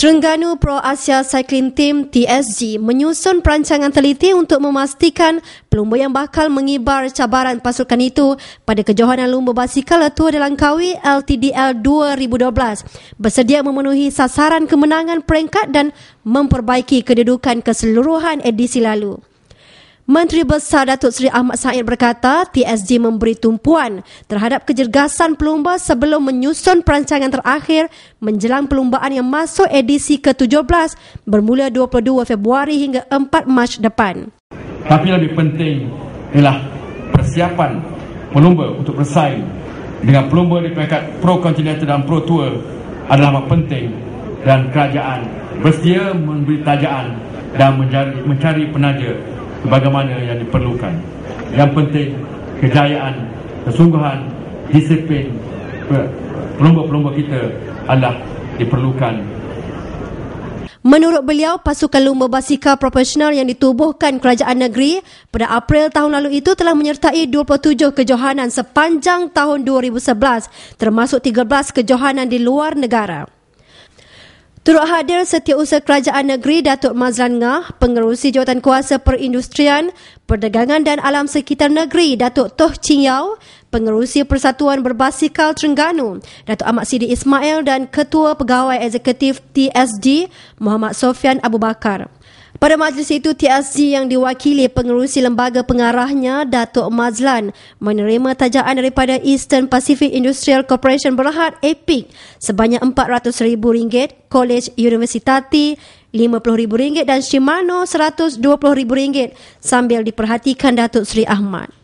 Terengganu Pro Asia Cycling Team TSG menyusun perancangan teliti untuk memastikan pelumba yang bakal mengibar cabaran pasukan itu pada kejohanan lumba basikal Tua de Langkawi LTDL 2012 bersedia memenuhi sasaran kemenangan peringkat dan memperbaiki kedudukan keseluruhan edisi lalu. Menteri Besar Datuk Seri Ahmad Said berkata TSG memberi tumpuan terhadap kejergasan pelumba sebelum menyusun perancangan terakhir menjelang perlumbaan yang masuk edisi ke-17 bermula 22 Februari hingga 4 Mac depan. Tapi lebih penting ialah persiapan pelumba untuk bersaing dengan pelumba di peringkat Pro Continental dan Pro Tour adalah amat penting dan kerajaan bersedia memberi tajaan dan mencari, mencari penaja sebagaimana yang diperlukan. Yang penting kejayaan, kesungguhan, disiplin pelumba-pelumba kita adalah diperlukan Menurut beliau, pasukan lumba basikal profesional yang ditubuhkan kerajaan negeri pada April tahun lalu itu telah menyertai 27 kejohanan sepanjang tahun 2011 termasuk 13 kejohanan di luar negara. Turut hadir Setiausaha Kerajaan Negeri Datuk Mazlan Ngah, Pengerusi Jawatan Kuasa Perindustrian, Perdagangan dan Alam Sekitar Negeri Datuk Toh Ching Yao, Pengerusi Persatuan Berbasikal Terengganu Datuk Ahmad Sidi Ismail dan Ketua Pegawai Eksekutif TSG Muhammad Sofian Abu Bakar. Pada majlis itu, TSG yang diwakili pengerusi lembaga pengarahnya, Datuk Mazlan, menerima tajaan daripada Eastern Pacific Industrial Corporation Berhad, EPIC, sebanyak RM400,000, College Universitati RM50,000 dan Shimano RM120,000 sambil diperhatikan Datuk Seri Ahmad.